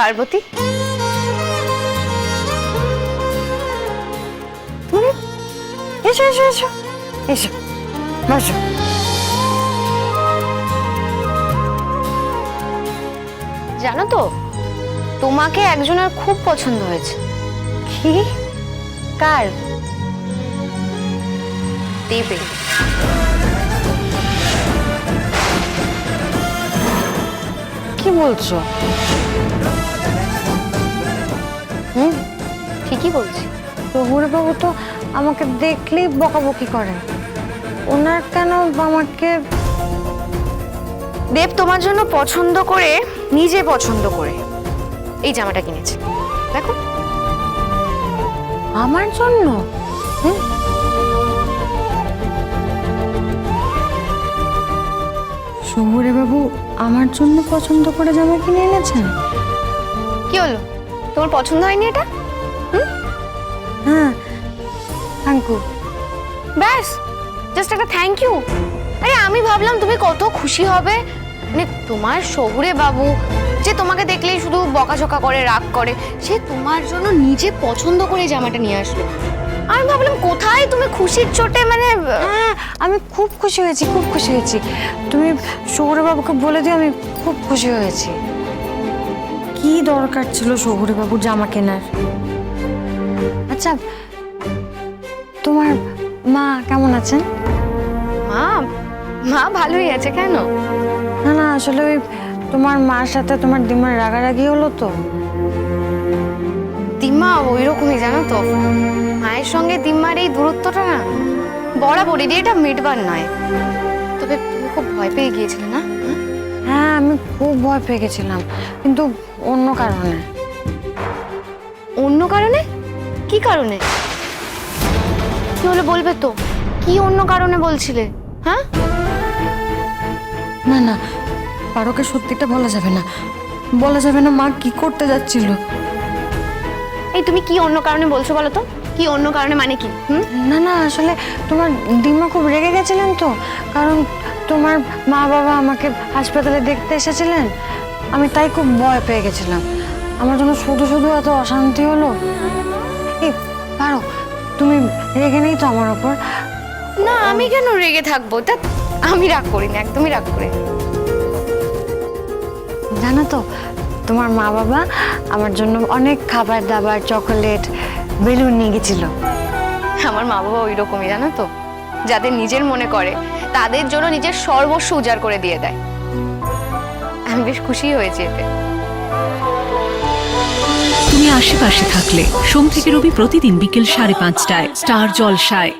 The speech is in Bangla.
পার্বতী। এসো এসো এসো। এসো, বসো। জানো তো, তোমাকে একজনের খুব পছন্দ হয়েছে। কি? কার? দেবে। কি বলছো? হুম? ঠিকই বলছি। প্রভুর বাবু তো আমাকে দেখলেই বকাবকি করে ওনার কেন আমাকে দেব তোমার জন্য পছন্দ করে নিজে পছন্দ করে এই জামাটা কিনেছে। দেখো। আমার জন্য? শহুরে বাবু আমার জন্য পছন্দ করে জামা কিনে এনেছেন? কি হলো? তোমার পছন্দ হয়নি এটা? হ্যাঁ। থ্যাংক ইউ ব্যাস জাস্ট একটা থ্যাংক ইউ আরে আমি ভাবলাম তুমি কত খুশি হবে। মানে তোমার শহুরে বাবু যে তোমাকে দেখলেই শুধু বকাঝকা করে রাগ করে সে তোমার জন্য নিজে পছন্দ করে জামাটা নিয়ে আসলো। আমি ভাবলাম কোথায় তুমি খুশির চোটে মানে হ্যাঁ আমি খুব খুশি হয়েছি খুব খুশি হয়েছি। তুমি শহুরে বাবুকে বলে দিও আমি খুব খুশি হয়েছি। কি দরকার ছিল শহুরে বাবুর জামা কেনার? আচ্ছা তোমার মা কেমন আছেন? মা মা ভালোই আছে কেন? না না আসলে ওই তোমার মার সাথে তোমার দিমার রাগারাগি হলো তো। দিম্মা ওই রকমই জানো তো। মায়ের সঙ্গে দিম্মার এই দূরত্বটা না বরাবরই দিয়ে এটা মিটবার নয়। তবে তুমি খুব ভয় পেয়ে গিয়েছিলে না? খুব ভয় পেয়ে গেছিলাম কিন্তু অন্য কারণে। অন্য কারণে? কি কারণে? কি হলো বলবে তো কি অন্য কারণে বলছিলে? হ্যাঁ? না না পারোকে সত্যিটা বলা যাবে না। বলা যাবে না মা কি করতে যাচ্ছিল। এই তুমি কি অন্য কারণে বলছো বলো তো? কি অন্য কারণে মানে কি হুম? না না আসলে তোমার দিমা খুব রেগে গেছিলেন তো কারণ তোমার মা বাবা আমাকে হাসপাতালে দেখতে এসেছিলেন? আমি তাই খুব ভয় পেয়ে গেছিলাম। আমার জন্য শুধু শুধু এত অশান্তি হলো? এই পারো তুমি রেগে নেই তো আমার ওপর? না আমি কেন রেগে থাকব? তা আমি রাগ করি না একদমই রাগ করি। জানো তো তোমার মা বাবা আমার জন্য অনেক খাবার দাবার চকোলেট বেলুন নিয়ে গেছিল। আমার মা বাবা ওই রকমই জানো তো? যাদের নিজের মনে করে। তাদের জন্য নিজের সর্বস্ব উজাড় করে দিয়ে দেয়। আমি বেশ খুশি হয়েছি এতে। তুমি আশেপাশে থাকলে সোম থেকে রবি প্রতিদিন বিকেল সাড়ে পাঁচটায় স্টার জলসায়।